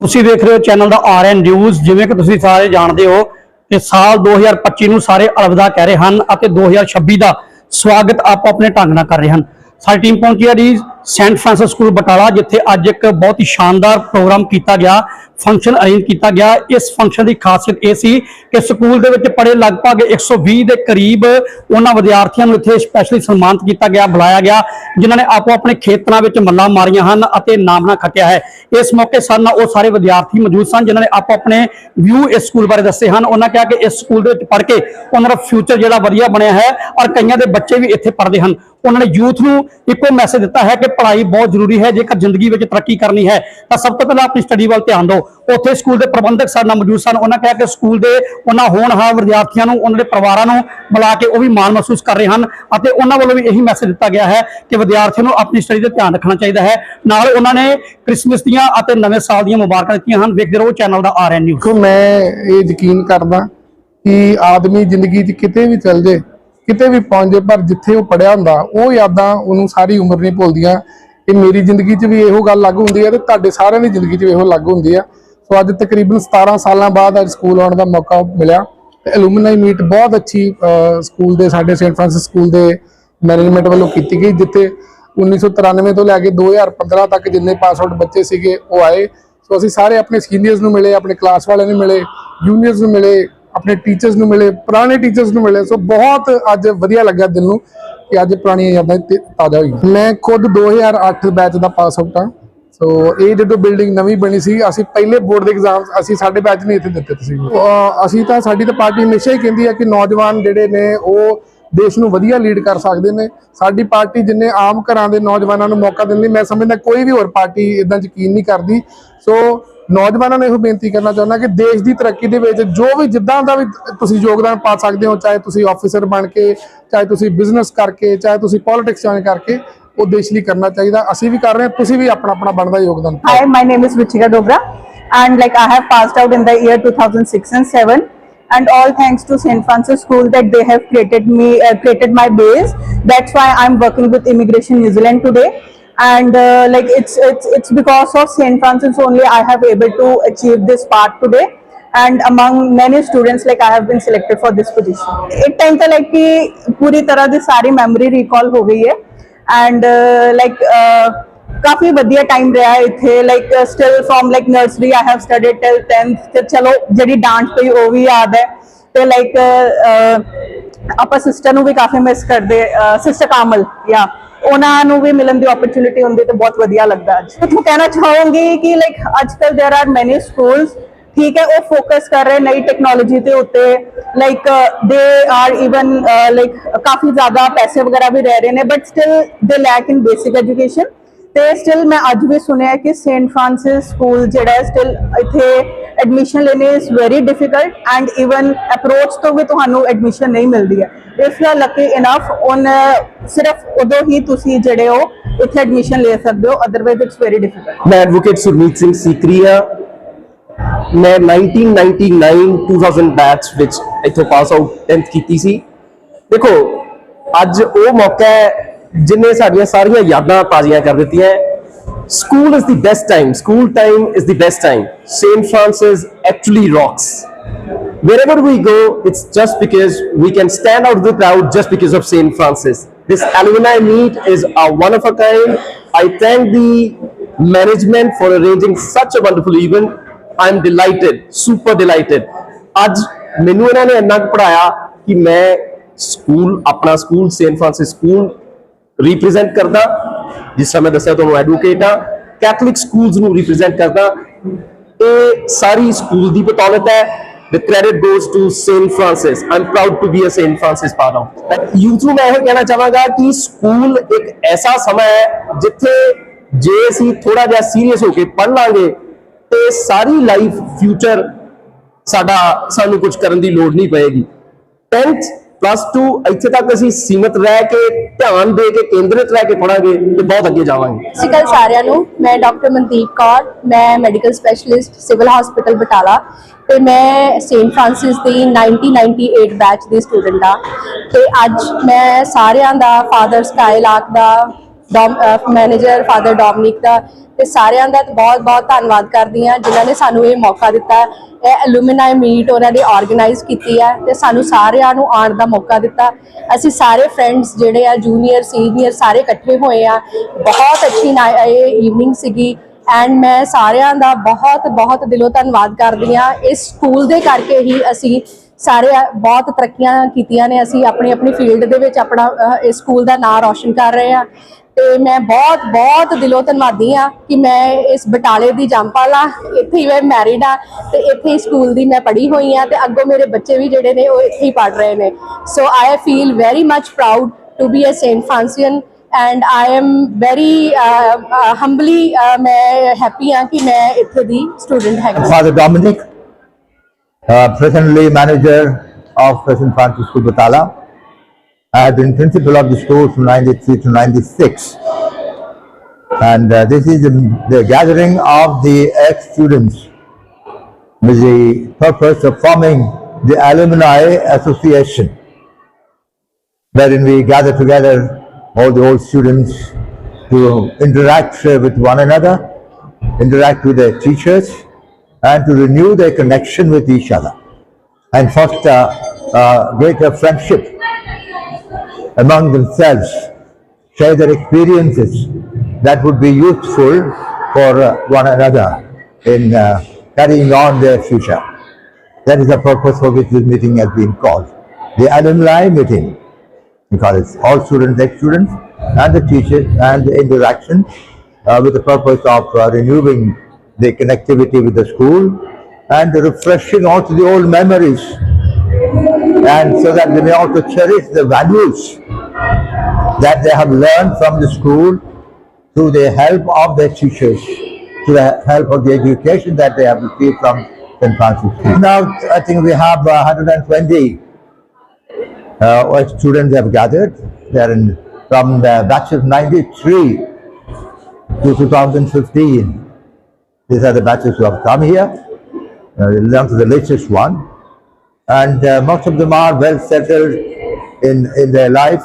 ਤੁਸੀਂ ਦੇਖ ਰਹੇ ਹੋ ਚੈਨਲ ਦਾ ਆਰ ਐਨ ਨਿਊਜ਼ ਜਿਵੇਂ ਕਿ ਤੁਸੀਂ ਸਾਰੇ ਜਾਣਦੇ ਹੋ ਕਿ ਸਾਲ 2025 ਨੂੰ ਸਾਰੇ ਅਲਵਿਦਾ ਕਹਿ ਰਹੇ ਹਨ ਅਤੇ 2026 ਦਾ ਸਵਾਗਤ ਆਪੋ ਆਪਣੇ ਢੰਗ ਨਾਲ ਕਰ ਰਹੇ ਹਨ। ਸਾਡੀ ਟੀਮ ਪਹੁੰਚੀ ਹੈ ਜੀ ਸੈਂਟ ਫ੍ਰਾਂਸਿਸ ਸਕੂਲ ਬਟਾਲਾ, ਜਿੱਥੇ ਅੱਜ ਇੱਕ ਬਹੁਤ ਹੀ ਸ਼ਾਨਦਾਰ ਪ੍ਰੋਗਰਾਮ ਕੀਤਾ ਗਿਆ ਫੰਕਸ਼ਨ ਅਰੇਂਜ ਕੀਤਾ ਗਿਆ। ਇਸ ਫੰਕਸ਼ਨ ਦੀ ਖਾਸੀਅਤ ਇਹ ਸੀ ਕਿ ਸਕੂਲ ਦੇ ਵਿੱਚ ਪੜ੍ਹੇ ਲਗਭਗ 120 ਦੇ ਕਰੀਬ ਉਹਨਾਂ ਵਿਦਿਆਰਥੀਆਂ ਨੂੰ ਇੱਥੇ ਸਪੈਸ਼ਲੀ ਸਨਮਾਨਿਤ ਕੀਤਾ ਗਿਆ, ਬੁਲਾਇਆ ਗਿਆ, ਜਿਨ੍ਹਾਂ ਨੇ ਆਪੋ ਆਪਣੇ ਖੇਤਰਾਂ ਵਿੱਚ ਮੱਲਾਂ ਮਾਰੀਆਂ ਹਨ ਅਤੇ ਨਾਮਣਾ ਖੱਟਿਆ ਹੈ। ਇਸ ਮੌਕੇ ਸਨ ਉਹ ਸਾਰੇ ਵਿਦਿਆਰਥੀ ਮੌਜੂਦ ਸਨ, ਜਿਨ੍ਹਾਂ ਨੇ ਆਪੋ ਆਪਣੇ ਵਿਊ ਇਸ ਸਕੂਲ ਬਾਰੇ ਦੱਸੇ ਹਨ। ਉਹਨਾਂ ਕਿਹਾ ਕਿ ਇਸ ਸਕੂਲ ਦੇ ਵਿੱਚ ਪੜ੍ਹ ਕੇ ਉਹਨਾਂ ਦਾ ਫਿਊਚਰ ਜਿਹੜਾ ਵਧੀਆ ਬਣਿਆ ਹੈ ਔਰ ਕਈਆਂ ਦੇ ਬੱਚੇ ਵੀ ਇੱਥੇ ਪੜ੍ਹਦੇ ਹਨ। ਉਹਨਾਂ ਨੇ ਯੂਥ ਨੂੰ ਇੱਕੋ ਮੈਸੇਜ ਦਿੱਤਾ ਹੈ ਕਿ ਪੜ੍ਹਾਈ ਬਹੁਤ ਜ਼ਰੂਰੀ ਹੈ, ਜੇਕਰ ਜ਼ਿੰਦਗੀ ਵਿੱਚ ਤਰੱਕੀ ਕਰਨੀ ਹੈ, ਤਾਂ ਸਭ ਤੋਂ ਪਹਿਲਾਂ ਆਪਣੀ ਸਟੱਡੀ ਵੱਲ ਧਿਆਨ ਦਿਓ। ਉੱਥੇ ਸਕੂਲ ਦੇ ਪ੍ਰਬੰਧਕ ਸਾਡੇ ਨਾਲ ਮੌਜੂਦ ਸਨ। ਉਹਨਾਂ ਕਿਹਾ ਕਿ ਸਕੂਲ ਦੇ ਉਹਨਾਂ ਹੋਣਹਾਰ ਵਿਦਿਆਰਥੀਆਂ ਨੂੰ, ਉਹਨਾਂ ਦੇ ਪਰਿਵਾਰਾਂ ਨੂੰ ਬੁਲਾ ਕੇ ਉਹ ਵੀ ਮਾਣ ਮਹਿਸੂਸ ਕਰ ਰਹੇ ਹਨ ਅਤੇ ਉਹਨਾਂ ਵੱਲੋਂ ਵੀ ਇਹੀ ਮੈਸੇਜ ਦਿੱਤਾ ਗਿਆ ਹੈ ਕਿ ਵਿਦਿਆਰਥੀਆਂ ਨੂੰ ਆਪਣੀ ਸਟੱਡੀ ਤੇ ਧਿਆਨ ਰੱਖਣਾ ਚਾਹੀਦਾ ਹੈ। ਨਾਲ ਉਹਨਾਂ ਨੇ ਕ੍ਰਿਸਮਸ ਦੀਆਂ ਅਤੇ ਨਵੇਂ ਸਾਲ ਦੀਆਂ ਮੁਬਾਰਕਾਂ ਦਿੱਤੀਆਂ ਹਨ। ਵੇਖਦੇ ਰਹੋ ਚੈਨਲ ਦਾ ਆਰਐਨ ਨਿਊਜ਼ ਦੇਖੋ, ਮੈਂ ਇਹ ਯਕੀਨ ਕਰਦਾ ਕਿ ਆਦਮੀ ਜ਼ਿੰਦਗੀ 'ਚ ਕਿਤੇ ਵੀ ਚੱਲ ਜੇ ਕਿਤੇ ਵੀ ਪਹੁੰਚ ਜੇ ਪਰ ਜਿੱਥੇ ਉਹ ਪੜਿਆ ਹੁੰਦਾ, ਉਹ ਯਾਦਾਂ ਉਹਨੂੰ ਸਾਰੀ ਉਮਰ ਨਹੀਂ ਭੁੱਲਦੀਆਂ। ਇਹ ਮੇਰੀ ਜ਼ਿੰਦਗੀ 'ਚ ਵੀ ਇਹੋ ਗੱਲ ਲਾਗੂ ਹੁੰਦੀ ਹੈ ਤੇ ਤੁਹਾਡੇ ਸਾਰਿਆਂ ਦੀ ਜ਼ਿੰਦਗੀ 'ਚ ਵੀ ਇਹੋ ਲਾਗੂ ਹੁੰਦੀ ਹੈ। ਸੋ ਅੱਜ ਤਕਰੀਬਨ 17 ਸਾਲਾਂ ਬਾਅਦ ਅੱਜ ਸਕੂਲ ਆਉਣ ਦਾ ਮੌਕਾ ਮਿਲਿਆ। ਤੇ ਐਲੂਮਨਾਈ ਮੀਟ ਬਹੁਤ ਅੱਛੀ ਸਕੂਲ ਦੇ ਸਾਡੇ ਸੈਂਟ ਫ੍ਰਾਂਸਿਸ ਸਕੂਲ ਦੇ ਮੈਨੇਜਮੈਂਟ ਵੱਲੋਂ ਕੀਤੀ ਗਈ, ਜਿੱਥੇ 1993 ਤੋਂ ਲੈ ਕੇ 2015 ਤੱਕ ਜਿੰਨੇ ਪਾਸ ਆਊਟ ਬੱਚੇ ਸੀਗੇ, ਉਹ ਆਏ। ਸੋ ਅਸੀਂ ਸਾਰੇ ਆਪਣੇ ਸੀਨੀਅਰਸ ਨੂੰ ਮਿਲੇ, ਆਪਣੇ ਕਲਾਸ ਵਾਲਿਆਂ ਨੂੰ ਮਿਲੇ ਜੂਨੀਅਰਸ ਨੂੰ ਮਿਲੇ ਆਪਣੇ ਟੀਚਰਸ ਨੂੰ ਮਿਲੇ, ਪੁਰਾਣੇ ਟੀਚਰਸ ਨੂੰ ਮਿਲੇ। ਸੋ ਬਹੁਤ ਅੱਜ ਵਧੀਆ ਲੱਗਾ ਦਿਲ ਨੂੰ ਕਿ ਅੱਜ ਪੁਰਾਣੀਆਂ ਯਾਦਾਂ ਤੇ- ਤਾਜ਼ਾ ਹੋਈਆਂ। ਮੈਂ ਖੁਦ 2008 ਬੈਚ ਦਾ ਪਾਸ ਆਊਟ ਹਾਂ। ਸੋ ਇਹ ਜਦੋਂ ਬਿਲਡਿੰਗ ਨਵੀਂ ਬਣੀ ਸੀ, ਅਸੀਂ ਪਹਿਲੇ ਬੋਰਡ ਦੇ ਐਗਜ਼ਾਮ ਅਸੀਂ ਸਾਡੇ ਬੈਚ ਨੇ ਇੱਥੇ ਦਿੱਤੇ ਸੀ। ਅਸੀਂ ਤਾਂ ਸਾਡੀ ਤਾਂ ਪਾਰਟੀ ਹਮੇਸ਼ਾ ਹੀ ਕਹਿੰਦੀ ਹੈ ਕਿ ਨੌਜਵਾਨ ਜਿਹੜੇ ਨੇ, ਉਹ ਦੇਸ਼ ਨੂੰ ਵਧੀਆ ਲੀਡ ਕਰ ਸਕਦੇ ਨੇ। ਸਾਡੀ ਪਾਰਟੀ ਜਿੰਨੇ ਆਮ ਘਰਾਂ ਦੇ ਨੌਜਵਾਨਾਂ ਨੂੰ ਮੌਕਾ ਦਿੰਦੀ, ਮੈਂ ਸਮਝਦਾ ਕੋਈ ਵੀ ਹੋਰ ਪਾਰਟੀ ਇਦਾਂ ਯਕੀਨ ਨਹੀਂ ਕਰਦੀ। ਸੋ ਨੌਜਵਾਨਾਂ ਨੂੰ ਇਹੋ ਬੇਨਤੀ ਕਰਨਾ ਚਾਹੁੰਦਾ ਕਿ ਦੇਸ਼ ਦੀ ਤਰੱਕੀ ਦੇ ਵਿੱਚ ਜੋ ਵੀ ਜਿੱਦਾਂ ਦਾ ਵੀ ਤੁਸੀਂ ਯੋਗਦਾਨ ਪਾ ਸਕਦੇ ਹੋ ਚਾਹੇ ਤੁਸੀਂ ਆਫੀਸਰ ਬਣ ਕੇ ਚਾਹੇ ਤੁਸੀਂ ਬਿਜ਼ਨਸ ਕਰਕੇ ਚਾਹੇ ਤੁਸੀਂ ਪੋਲਿਟਿਕਸ ਜੁਆਇਨ ਕਰਕੇ ਉਹ ਦੇਸ਼ ਲਈ ਕਰਨਾ ਚਾਹੀਦਾ ਅਸੀਂ ਵੀ ਕਰ ਰਹੇ ਹਾਂ ਤੁਸੀਂ ਵੀ ਆਪਣਾ ਆਪਣਾ ਬਣਦਾ ਯੋਗਦਾਨ hi my name is Vichika Dogra and like I have passed out in the year 2006 and 7 and all thanks to St. Francis School that they have created me uh, created my base. That's why I'm working with Immigration New Zealand today. and uh, like it's it's it's because of St. Francis only I have able to achieve this part today. And among many students, like I have been selected for this position. एक time तो like कि पूरी तरह ਦੀ ਸਾਰੀ memory recall ਹੋ ਗਈ ਹੈ and uh, like uh, ਕਾਫੀ ਵਧੀਆ time ਰਿਹਾ ਹੈ ਇੱਥੇ like still firm like nursery I have studied till 10th ਤੇ ਚਲੋ ਜਿਹੜੀ ਡਾਂਟ ਪਈ ਉਹ ਵੀ ਯਾਦ ਹੈ ਤੇ ਲਾਈਕ ਆਪਾਂ ਸਿਸਟਰ ਨੂੰ ਵੀ ਕਾਫੀ ਮਿਸ ਕਰਦੇ ਸਿਸਟਰ ਕਾਮਲ ਯਾ ਉਹਨਾਂ ਨੂੰ ਵੀ ਮਿਲਣ ਦੀ ਓਪਰਚੁਨਿਟੀ ਹੁੰਦੀ ਤੇ ਬਹੁਤ ਵਧੀਆ ਲੱਗਦਾ ਅੱਜ। ਮੈਂ ਕਹਿਣਾ ਚਾਹਾਂਗੀ ਕਿ ਲਾਈਕ ਅੱਜ ਕੱਲ देयर ਆਰ ਮੈਨੀ ਸਕੂਲਸ ਠੀਕ ਹੈ, ਉਹ ਫੋਕਸ ਕਰ ਰਹੇ ਨਈ ਟੈਕਨੋਲੋਜੀ ਦੇ ਉੱਤੇ। Like they are even like ਕਾਫੀ ਜ਼ਿਆਦਾ ਪੈਸੇ ਵਗੈਰਾ ਵੀ ਰਹਿ ਰਹੇ ਨੇ but still they lack in basic education ਤੇ ਸਟਿਲ ਮੈਂ ਅੱਜ ਵੀ ਸੁਣਿਆ ਕਿ ਸੇਂਟ ਫ੍ਰਾਂਸਿਸ ਸਕੂਲ ਜਿਹੜਾ ਹੈ ਸਟਿਲ ਇੱਥੇ ਐਡਮਿਸ਼ਨ ਲੈਣੇ is very difficult and even approach ਤੋਂ ਵੀ ਤੁਹਾਨੂੰ ਐਡਮਿਸ਼ਨ ਨਹੀਂ ਮਿਲਦੀ ਹੈ। If you are lucky enough on ਸਿਰਫ ਉਦੋਂ ਹੀ ਤੁਸੀਂ ਜਿਹੜੇ ਹੋ, ਇੱਥੇ ਐਡਮਿਸ਼ਨ ਲੈ ਸਕਦੇ ਹੋ ਅਦਰਵਾਈਜ਼ ਇਟਸ ਵੈਰੀ ਡਿਫਿਕਲਟ ਮੈਂ ਐਡਵੋਕੇਟ ਸੁਰਮੀਤ ਸਿੰਘ ਸੀਕਰੀ ਹਾਂ ਮੈਂ 1999-2000 ਬੈਚ ਵਿੱਚ ਇੱਥੋਂ ਪਾਸ ਆਊਟ 10th ਕੀਤੀ ਸੀ। ਦੇਖੋ, ਅੱਜ ਉਹ ਮੌਕਾ ਹੈ ਜਿਨੇ ਸਾਡੀਆਂ ਸਾਰੀਆਂ ਯਾਦਾਂ ਤਾਜ਼ੀਆਂ ਕਰ ਦਿੱਤੀਆਂ school is the best time school time is the best time saint Francis actually rocks wherever we go, it's just because we can stand out of the crowd just because of St. Francis. This alumni meet is a one of a kind. I thank the management for arranging such a wonderful event. I'm delighted, super delighted. ਅੱਜ ਮੈਨੂੰ ਇਹਨਾਂ ਨੇ ਇੰਨਾ ਕੁ ਪੜਾਇਆ ਕਿ ਮੈਂ school ਆਪਣਾ school saint Francis school represent ਕਰਦਾ, ਜਿਸ ਤਰ੍ਹਾਂ ਮੈਂ ਦੱਸਿਆ ਤੁਹਾਨੂੰ ਐਡਵੋਕੇਟ ਆ ਕੈਥੋਲਿਕ ਸਕੂਲਸ ਨੂੰ ਰਿਪਰੈਜ਼ੈਂਟ ਕਰਦਾ ਇਹ ਸਾਰੀ ਸਕੂਲ ਦੀ ਬਤੌਲਤ ਹੈ the credit goes to St. Francis. I'm proud to be a St. Francis father. Youth ਨੂੰ ਮੈਂ ਇਹ ਕਹਿਣਾ ਚਾਹਾਂਗਾ ਕਿ ਸਕੂਲ ਇੱਕ ਐਸਾ ਸਮਾਂ ਹੈ ਜਿੱਥੇ ਜੇ ਅਸੀਂ ਥੋੜਾ ਜਿਹਾ ਸੀਰੀਅਸ ਹੋ ਕੇ ਪੜ੍ਹ ਲਾਂਗੇ, ਤੇ ਸਾਰੀ ਲਾਈਫ ਫਿਊਚਰ ਸਾਡਾ ਸਾਨੂੰ ਕੁਝ ਕਰਨ ਦੀ ਲੋੜ ਨਹੀਂ ਪਏਗੀ 10th ਪਲੱਸ 2 ਇੱਥੇ ਤੱਕ ਅਸੀਂ ਸੀਮਤ ਰਹਿ ਕੇ, ਧਿਆਨ ਦੇ ਕੇ, ਕੇਂਦਰਿਤ ਰਹਿ ਕੇ ਪੜਾਂਗੇ ਤੇ ਬਹੁਤ ਅੱਗੇ ਜਾਵਾਂਗੇ। ਸਤਿ ਸ਼੍ਰੀ ਅਕਾਲ ਸਾਰਿਆਂ ਨੂੰ, ਮੈਂ ਡਾਕਟਰ ਮਨਦੀਪ ਕੌਰ, ਮੈਂ medical specialist civil hospital Batala ਤੇ ਮੈਂ ਸੇਂਟ ਫ੍ਰਾਂਸਿਸ ਦੀ 1998 ਬੈਚ ਦੀ ਸਟੂਡੈਂਟ ਆ ਤੇ ਅੱਜ ਮੈਂ ਸਾਰਿਆਂ ਦਾ ਫਾਦਰ ਸਕਾਈਲਾਰਕ ਦਾ ਮੈਨੇਜਰ, ਫਾਦਰ ਡੋਮਨਿਕ ਦਾ, ਤੇ ਸਾਰਿਆਂ ਦਾ ਬਹੁਤ ਬਹੁਤ ਧੰਨਵਾਦ ਕਰਦੀ ਹਾਂ, ਜਿਨ੍ਹਾਂ ਨੇ ਸਾਨੂੰ ਇਹ ਮੌਕਾ ਦਿੱਤਾ। ਇਹ ਐਲੂਮੀਨਾਈ ਮੀਟ ਉਹਨਾਂ ਨੇ ਆਰਗੇਨਾਈਜ਼ ਕੀਤੀ ਹੈ ਤੇ ਸਾਨੂੰ ਸਾਰਿਆਂ ਨੂੰ ਆਉਣ ਦਾ ਮੌਕਾ ਦਿੱਤਾ। ਅਸੀਂ ਸਾਰੇ ਫਰੈਂਡਸ ਜਿਹੜੇ ਆ ਜੂਨੀਅਰ ਸੀਨੀਅਰ ਸਾਰੇ ਇਕੱਠੇ ਹੋਏ ਆ। ਬਹੁਤ ਅੱਛੀ ਨਾ- ਇਹ ਈਵਨਿੰਗ ਸੀਗੀ ਐਂਡ ਮੈਂ ਸਾਰਿਆਂ ਦਾ ਬਹੁਤ ਬਹੁਤ ਦਿਲੋਂ ਧੰਨਵਾਦ ਕਰਦੀ ਹਾਂ। ਇਸ ਸਕੂਲ ਦੇ ਕਰਕੇ ਹੀ ਅਸੀਂ ਸਾਰੇ ਬਹੁਤ ਤਰੱਕੀਆਂ ਕੀਤੀਆਂ ਨੇ। ਅਸੀਂ ਆਪਣੀ ਆਪਣੀ ਫੀਲਡ ਦੇ ਵਿੱਚ ਆਪਣਾ ਇਸ ਸਕੂਲ ਦਾ ਨਾਮ ਰੌਸ਼ਨ ਕਰ ਰਹੇ ਹਾਂ। ਤੇ ਮੈਂ ਬਹੁਤ ਬਹੁਤ ਦਿਲੋਂ ਧੰਨਵਾਦੀ ਹਾਂ ਕਿ ਮੈਂ ਇਸ ਬਟਾਲੇ ਦੀ ਜੰਪਾਲ ਇੱਥੇ ਹੀ ਮੈਂ ਮੈਰਿਡ ਆ ਤੇ ਇੱਥੇ ਹੀ ਸਕੂਲ ਦੀ ਮੈਂ ਪੜ੍ਹੀ ਹੋਈ ਆ ਤੇ ਅੱਗੋਂ ਮੇਰੇ ਬੱਚੇ ਵੀ ਜਿਹੜੇ ਨੇ ਉਹ ਇੱਥੇ ਹੀ ਪੜ੍ਹ ਰਹੇ ਨੇ so I feel very much proud to be a saint Francian and I am very humbly ਮੈਂ ਹੈਪੀ ਹਾਂ ਕਿ ਮੈਂ ਇੱਥੇ ਦੀ ਸਟੂਡੈਂਟ ਹੈਗੀ ਹਾਂ। Father uh, presently manager of St. Francis School, Batala. I have been principal of the school from 93 to 96. And uh, this is the, the gathering of the ex-students with the purpose of forming the Alumni Association, wherein we gather together all the old students to interact with one another, interact with their teachers, and to renew their connection with each other and foster uh, greater friendship among themselves, share their experiences that would be useful for uh, one another in uh, carrying on their future. That is the purpose for which this meeting has been called. The alumni meeting, because it's all students, ex-students, and the teachers, and the interaction uh, with the purpose of uh, renewing the connectivity with the school and refreshing also the old memories, and so that they may also cherish the values that they have learned from the school through the help of their teachers, through the help of the education that they have received from St. Francis. Now, I think we have uh, 120 uh, students have gathered. They are in, from the batch of 93 to 2015. These are the batches who have come here, uh, to the latest one. And uh, most of them are well settled in, in their life,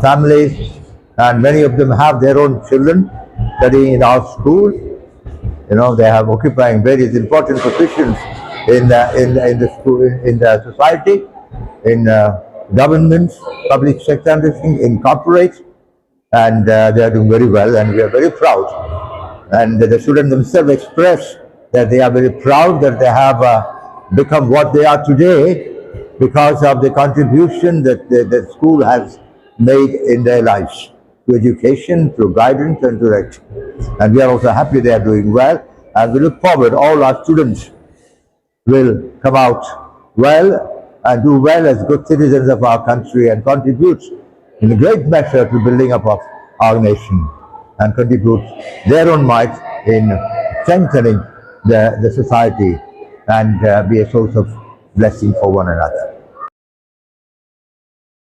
families, and many of them have their own children studying in our school. You know, they have occupying various important positions in the, in, the- in the school, in, the society, in uh, governments, public sector, and everything, in corporates, and uh, they are doing very well, and we are very proud. And the students themselves express that they are very proud that they have uh, become what they are today because of the contribution that the, the school has made in their lives to education, through guidance, and direction. And we are also happy they are doing well, and we look forward all our students will come out well and do well as good citizens of our country and contribute in a great measure to building up of our nation and contribute their own might in strengthening the, the society and uh, be a source of blessing for one another.